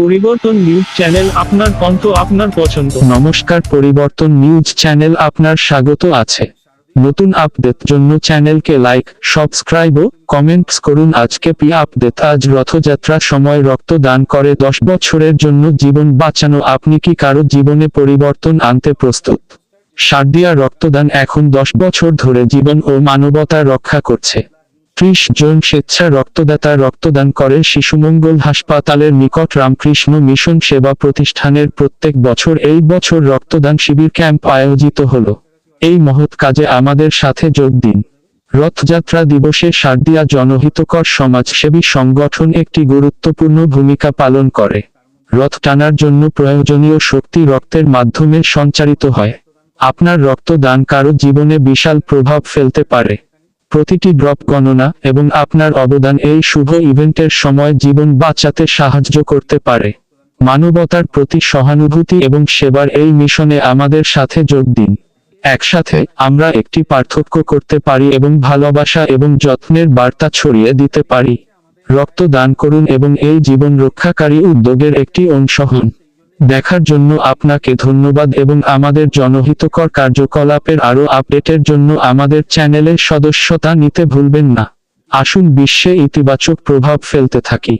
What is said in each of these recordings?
পরিবর্তন news channel আপনার কণ্ঠ আপনার পছন্দ। নমস্কার, পরিবর্তন নিউজ চ্যানেল আপনার স্বাগত আছে। নতুন আপডেট জন্য চ্যানেলকে লাইক, সাবস্ক্রাইব ও কমেন্টস করুন। আজকে পি আপডেট, আজ রথযাত্রার সময় রক্তদান করে দশ বছরের জন্য জীবন বাঁচানো। আপনি কি কারও জীবনে পরিবর্তন আনতে প্রস্তুত? সার্দিয়া রক্তদান এখন দশ বছর ধরে জীবন ও মানবতা রক্ষা করছে। ত্রিশ জন স্বেচ্ছা রক্তদাতা রক্তদান করে শিশুমঙ্গল হাসপাতালের নিকট রামকৃষ্ণ মিশন সেবা প্রতিষ্ঠানের প্রত্যেক বছর এই বছর রক্তদান শিবির ক্যাম্প আয়োজিত হল। এই মহৎ কাজে আমাদের সাথে যোগ দিন। রথযাত্রা দিবসে সার্দিয়া জনহিতকর সমাজসেবী সংগঠন একটি গুরুত্বপূর্ণ ভূমিকা পালন করে। রথ টানার জন্য প্রয়োজনীয় শক্তি রক্তের মাধ্যমে সঞ্চারিত হয়। আপনার রক্তদান কারও জীবনে বিশাল প্রভাব ফেলতে পারে। প্রতিটি ড্রপ গণনা এবং আপনার অবদান এই শুভ ইভেন্টের সময় জীবন বাঁচাতে সাহায্য করতে পারে। মানবতার প্রতি সহানুভূতি এবং সেবার এই মিশনে আমাদের সাথে যোগ দিন। একসাথে আমরা একটি পার্থক্য করতে পারি এবং ভালোবাসা এবং যত্নের বার্তা ছড়িয়ে দিতে পারি। রক্ত দান করুন এবং এই জীবন রক্ষাকারী উদ্যোগের একটি অংশ হন। দেখার জন্য আপনাকে ধন্যবাদ এবং আমাদের জনহিতকর কার্যকলাপের আরও আপডেটের জন্য আমাদের চ্যানেলের সদস্যতা নিতে ভুলবেন না। আসুন বিশ্বে ইতিবাচক প্রভাব ফেলতে থাকি।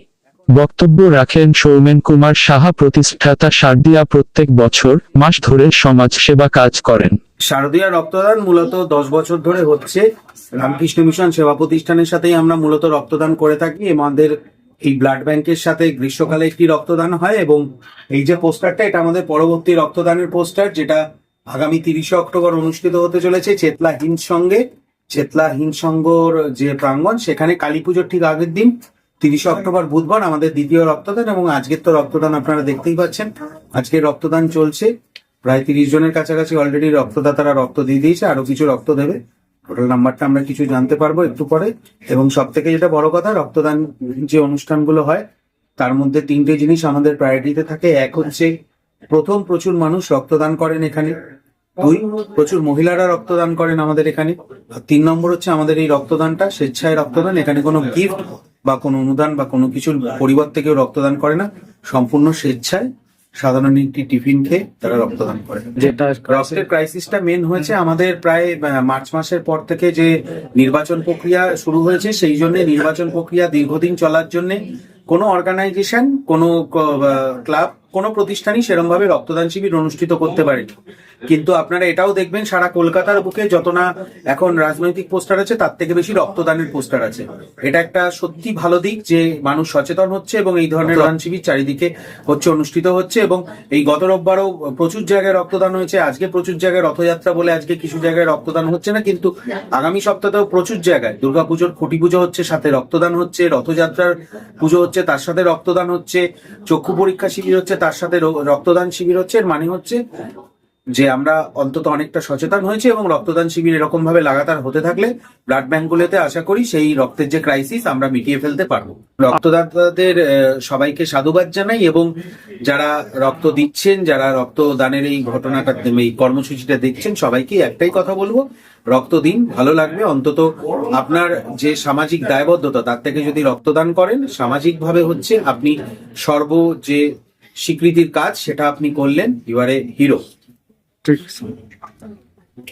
বক্তব্য রাখেন সৌমেন কুমার সাহা, প্রতিষ্ঠাতা সার্দিয়া প্রত্যেক বছর মাস ধরে সমাজ সেবা কাজ করেন। শারদীয় রক্তদান মূলত দশ বছর ধরে হচ্ছে। রামকৃষ্ণ মিশন সেবা প্রতিষ্ঠানের সাথেই আমরা মূলত রক্তদান করে থাকি। আমাদের এই ব্লাড ব্যাংকের সাথে গ্রীষ্মকালে একটি রক্তদান হয় এবং এই যে পোস্টারটা, এটা আমাদের পরবর্তী রক্তদানের পোস্টার, যেটা আগামী তিরিশে অক্টোবর অনুষ্ঠিত হতে চলেছে চেতলা হিন্দ সঙ্গে। চেতলা হিন্দ যে প্রাঙ্গণ, সেখানে কালী পুজোর ঠিক আগের দিন, তিরিশে অক্টোবর বুধবার আমাদের দ্বিতীয় রক্তদান এবং আজকের তো রক্তদান আপনারা দেখতেই পাচ্ছেন। আজকে রক্তদান চলছে। প্রায় তিরিশ জনের কাছাকাছি অলরেডি রক্তদাতারা রক্ত দিয়ে দিয়েছে, আরও কিছু রক্ত দেবে। টোটাল নাম্বারটা আমরা কিছু জানতে পারব একটু পরে। এবং সব থেকে যেটা বড় কথা, রক্তদান যে অনুষ্ঠানগুলো হয়, তার মধ্যে তিনটে জিনিস আমাদের প্রায়োরিটিতে থাকে। এক হচ্ছে, প্রথম প্রচুর মানুষ রক্তদান করেন এখানে। দুই, প্রচুর মহিলারা রক্তদান করেন আমাদের এখানে। আর তিন নম্বর হচ্ছে, আমাদের এই রক্তদানটা স্বেচ্ছায় রক্তদান। এখানে কোনো গিফট বা কোনো অনুদান বা কোনো কিছুর পরিবর্তে কেউ রক্তদান করে না। সম্পূর্ণ স্বেচ্ছায়। সাধারণ একটি টিফিন খেয়ে তারা রক্তদান করে। যেটা রক্তের ক্রাইসিসটা মেন হয়েছে আমাদের প্রায় মার্চ মাসের পর থেকে যে নির্বাচন প্রক্রিয়া শুরু হয়েছে সেই জন্য নির্বাচন প্রক্রিয়া দীর্ঘদিন চলার জন্য কোনো অর্গানাইজেশন কোনো ক্লাব কোনো প্রতিষ্ঠানই সেরকম ভাবে রক্তদান শিবির অনুষ্ঠিত করতে পারেনি। কিন্তু আপনারা এটাও দেখবেন, সারা কলকাতার বুকে যত না এখন রাজনৈতিক পোস্টার আছে, তার থেকে বেশি রক্তদানের পোস্টার আছে। এটা একটা সত্যি ভালো দিক যে মানুষ সচেতন হচ্ছে এবং এই ধরনের রক্তদান শিবির চারিদিকে হচ্ছে অনুষ্ঠিত হচ্ছে এবং এই গত রোববারও প্রচুর জায়গায় রক্তদান হয়েছে। আজকে প্রচুর জায়গায় রথযাত্রা বলে আজকে কিছু জায়গায় রক্তদান হচ্ছে না, কিন্তু আগামী সপ্তাহেও প্রচুর জায়গায় দুর্গাপুজোর খুঁটি পুজো হচ্ছে, সাথে রক্তদান হচ্ছে, রথযাত্রার পুজো হচ্ছে, তার সাথে রক্তদান হচ্ছে, চক্ষু পরীক্ষা শিবির হচ্ছে তার সাথে রক্তদান শিবির হচ্ছে। এর মানে হচ্ছে যে আমরা অন্তত অনেকটা সচেতন হয়েছে এবং রক্তদান শিবির এরকম ভাবে লাগাতার হতে থাকলে ব্লাড ব্যাঙ্কগুলোতে আশা করি সেই রক্তের যে ক্রাইসিস আমরা মিটিয়ে ফেলতে পারব। রক্তদাতাদের সবাইকে সাধুবাদ জানাই এবং যারা রক্ত দিচ্ছেন, যারা রক্তদানের এই ঘটনাটা, এই কর্মসূচিটা দেখছেন, সবাইকে একটাই কথা বলব, রক্ত দিন, ভালো লাগবে। অন্তত আপনার যে সামাজিক দায়বদ্ধতা, তার থেকে যদি রক্তদান করেন, সামাজিকভাবে হচ্ছে আপনি সর্ব যে স্বীকৃতির কাজ সেটা আপনি করলেন ইউ আর এ হিরো ঠিক